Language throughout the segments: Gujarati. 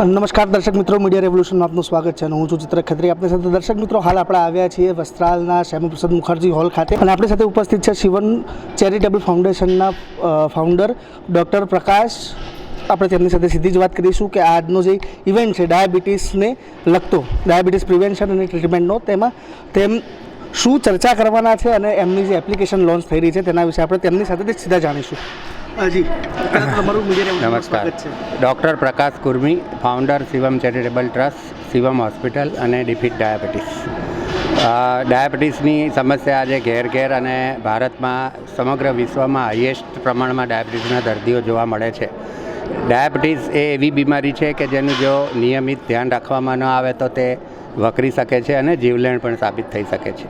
નમસ્કાર દર્શક મિત્રો, મીડિયા રેવોલ્યુશનમાં આપનું સ્વાગત છે અને હું છું ચિત્ર ખત્રી. આપણી સાથે દર્શક મિત્રો, હાલ આપણે આવ્યા છીએ વસ્ત્રાલના શ્યામાપ્રસાદ મુખર્જી હોલ ખાતે અને આપણી સાથે ઉપસ્થિત છે શિવન ચેરિટેબલ ફાઉન્ડેશનના ફાઉન્ડર ડૉક્ટર પ્રકાશ. આપણે તેમની સાથે સીધી જ વાત કરીશું કે આજનો જે ઇવેન્ટ છે, ડાયાબિટીસને લગતો, ડાયાબિટીસ પ્રિવેન્શન અને ટ્રીટમેન્ટનો તેમાં તેમ શું ચર્ચા કરવાના છે અને એમની જે એપ્લિકેશન લોન્ચ થઈ રહી છે, તેના વિશે આપણે તેમની સાથે સીધા જાણીશું. જી. તમારું નમસ્કાર. Doctor Prakash Kurmi founder Shivam charitable trust Shivam hospital અને ડિફીટ ડાયાબિટીસ ડાયાબિટીસની સમસ્યા આજે ઘેર ઘેર અને ભારતમાં સમગ્ર વિશ્વમાં હાઈએસ્ટ પ્રમાણમાં ડાયાબિટીસના દર્દીઓ જોવા મળે છે. ડાયાબિટીસ એ એવી બીમારી છે કે જેનું જો નિયમિત ધ્યાન રાખવામાં ન આવે તો તે વકરી શકે છે અને જીવલેણ પણ સાબિત થઈ શકે છે.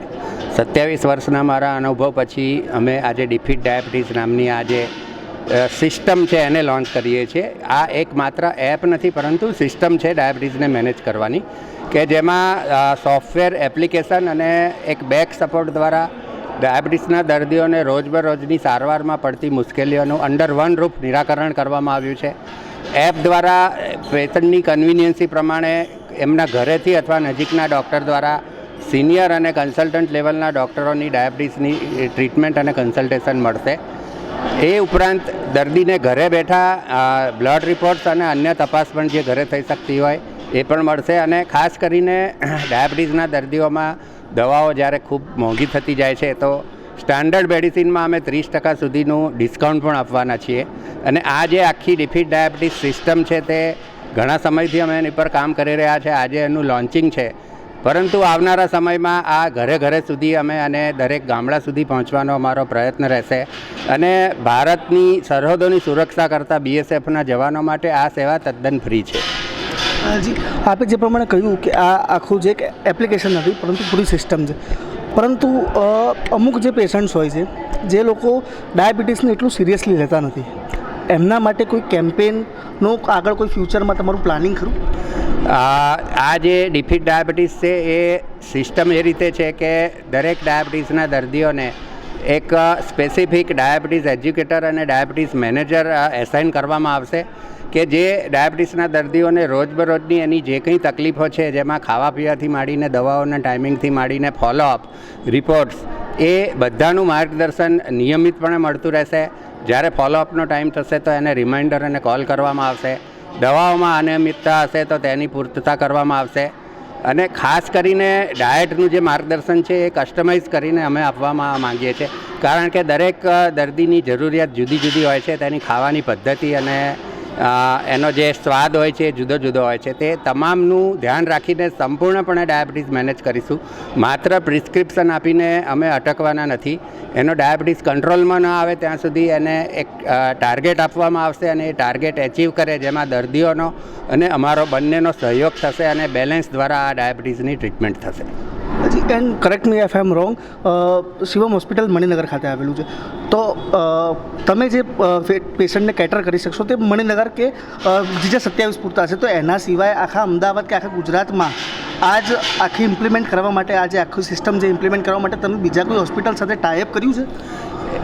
સત્યાવીસ વર્ષના મારા અનુભવ પછી અમે આજે ડિફિટ ડાયાબિટીસ નામની આજે સિસ્ટમ છે એને લોન્ચ કરીએ છીએ. આ એક માત્ર એપ નથી, પરંતુ સિસ્ટમ છે ડાયાબિટીસને મેનેજ કરવાની, કે જેમાં સોફ્ટવેર એપ્લિકેશન અને એક બેક સપોર્ટ દ્વારા ડાયાબિટીસના દર્દીઓને રોજબરોજની સારવારમાં પડતી મુશ્કેલીઓનું અંડર વન રૂપ નિરાકરણ કરવામાં આવ્યું છે. એપ દ્વારા પેશન્ટની કન્વિનિયન્સી પ્રમાણે એમના ઘરેથી અથવા નજીકના ડૉક્ટર દ્વારા સિનિયર અને કન્સલ્ટન્ટ લેવલના ડૉક્ટરોની ડાયાબિટીસની ટ્રીટમેન્ટ અને કન્સલ્ટેશન મળશે. એ ઉપરાંત દર્દીને ઘરે બેઠા બ્લડ રિપોર્ટ્સ અને અન્ય તપાસ પણ જે ઘરે થઈ શકતી હોય, એ પણ મળશે. અને ખાસ કરીને ડાયાબિટીસના દર્દીઓમાં દવાઓ જ્યારે ખૂબ મોંઘી થતી જાય છે, તો સ્ટાન્ડર્ડ મેડિસિનમાં અમે ત્રીસ ટકા સુધીનું ડિસ્કાઉન્ટ પણ આપવાના છીએ. અને આ જે આખી ડિફીટ ડાયાબિટીસ સિસ્ટમ છે, તે ઘણા સમયથી અમે એની પર કામ કરી રહ્યા છે. આજે એનું લોન્ચિંગ છે. પરંતુ આવનારા સમયમાં આ ઘરે ઘરે સુધી અમે અને દરેક ગામડા સુધી પહોંચવાનો અમારો પ્રયત્ન રહેશે. અને ભારતની સરહદોની સુરક્ષા કરતા બીએસએફના જવાનો માટે આ સેવા તદ્દન ફ્રી છે. જી, આપે જે પ્રમાણે કહ્યું કે આ આખું જે એક એપ્લિકેશન નથી પરંતુ પૂરી સિસ્ટમ છે. પરંતુ અમુક જે પેશન્ટ્સ હોય છે, જે લોકો ડાયાબિટીસને એટલું સિરિયસલી લેતા નથી. એમના માટે કોઈ કેમ્પેનનો આગળ કોઈ ફ્યુચરમાં તમારું પ્લાનિંગ ખરું? આ જે ડિફીટ ડાયાબિટીસ છે, એ સિસ્ટમ એ રીતે છે કે દરેક ડાયાબિટીસના દર્દીઓને એક સ્પેસિફિક ડાયાબિટીસ એજ્યુકેટર અને ડાયાબિટીસ મેનેજર એસાઇન કરવામાં આવશે કે જે ડાયાબિટીસના દર્દીઓને રોજબરોજની એની જે કંઈ તકલીફો છે, જેમાં ખાવા પીવાથી માંડીને દવાઓના ટાઈમિંગથી માંડીને ફોલોઅપ રિપોર્ટ્સ એ બધાનું માર્ગદર્શન નિયમિતપણે મળતું રહેશે. જ્યારે ફોલોઅપનો ટાઈમ થશે તો એને રિમાઇન્ડર અને કોલ કરવામાં આવશે. દવાઓમાં અનિયમિતતા હશે તો તેની પૂર્તતા કરવામાં આવશે. અને ખાસ કરીને ડાયટનું જે માર્ગદર્શન છે એ કસ્ટમાઇઝ કરીને અમે આપવામાં માંગીએ છીએ. કારણ કે દરેક દર્દીની જરૂરિયાત જુદી જુદી હોય છે, તેની ખાવાની પદ્ધતિ અને એનો જે સ્વાદ હોય છે, જુદો જુદો હોય છે, તે તમામનું ધ્યાન રાખીને સંપૂર્ણપણે ડાયાબિટીસ મેનેજ કરીશું. માત્ર પ્રિસ્ક્રિપ્શન આપીને અમે અટકવાના નથી. એનો ડાયાબિટીસ કંટ્રોલમાં ન આવે ત્યાં સુધી એને એક ટાર્ગેટ આપવામાં આવશે અને એ ટાર્ગેટ એચીવ કરે જેમાં દર્દીઓનો અને અમારો બંનેનો સહયોગ થશે અને બેલેન્સ દ્વારા આ ડાયાબિટીસની ટ્રીટમેન્ટ થશે. And correct me if I'm wrong Shivam hospital Maninagar ખાતે આવેલું છે. તો તમે જે પેશન્ટને કેટર કરી શકશો તે મણિનગર કે બીજા સત્યાવીસ પૂરતા હશે તો એના સિવાય આખા અમદાવાદ કે આખા ગુજરાતમાં આજ આખી ઇમ્પ્લિમેન્ટ કરવા માટે આજે આખું સિસ્ટમ જે ઇમ્પ્લિમેન્ટ કરવા માટે તમે બીજા કોઈ હોસ્પિટલ સાથે ટાઈપ કર્યું છે?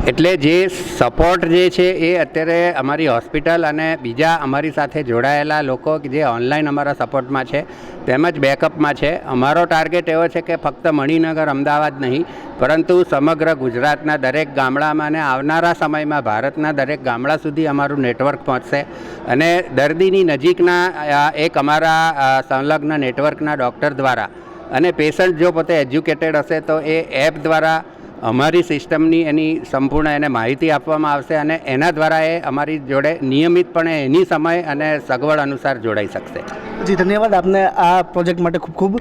એટલે જે સપોર્ટ જે છે એ અત્યારે અમારી હોસ્પિટલ અને બીજા અમારી સાથે જોડાયેલા લોકો જે ઓનલાઈન અમારા સપોર્ટમાં છે, તેમજ બેકઅપમાં છે. અમારો ટાર્ગેટ એવો છે કે ફક્ત મણિનગર, અમદાવાદ નહીં, પરંતુ સમગ્ર ગુજરાતના દરેક ગામડામાં અને આવનારા સમયમાં ભારતના દરેક ગામડા સુધી અમારું નેટવર્ક પહોંચશે. અને દર્દીની નજીકના એક અમારા સંલગ્ન નેટવર્કના ડૉક્ટર દ્વારા અને પેશન્ટ જો પોતે એજ્યુકેટેડ હશે તો એ એપ દ્વારા અમારી સિસ્ટમની એની સંપૂર્ણ એને માહિતી આપવામાં આવશે અને એના દ્વારા એ અમારી જોડે નિયમિતપણે એની સમય અને સગવડ અનુસાર જોડાઈ શકશે. જી ધન્યવાદ. આપને આ પ્રોજેક્ટ માટે ખૂબ ખૂબ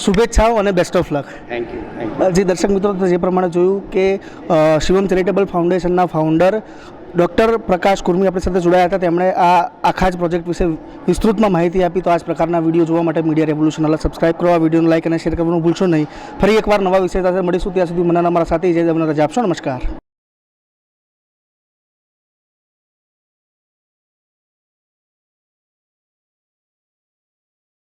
શુભેચ્છાઓ અને best of luck thank you ji દર્શક મિત્રો તો જે પ્રમાણે જોયું કે શિવમ ચેરિટેબલ ફાઉન્ડેશનના ફાઉન્ડર ડૉક્ટર પ્રકાશ કુર્મી આપણી સાથે જોડાયા હતા. તેમણે આ આખા જ પ્રોજેક્ટ વિશે વિસ્તૃતમાં માહિતી આપી. તો આ જ પ્રકારના વીડિયો જોવા માટે મીડિયા રેવોલ્યુશન અલગ સબસ્ક્રાઇબ કરો. આ વિડીયોને લાઇક અને શેર કરવાનું ભૂલશો નહીં. ફરી એકવાર નવા વિષય સાથે મળીશું. ત્યાં સુધી મને અમારા સાથે જય તમને રજા આપશો. નમસ્કાર.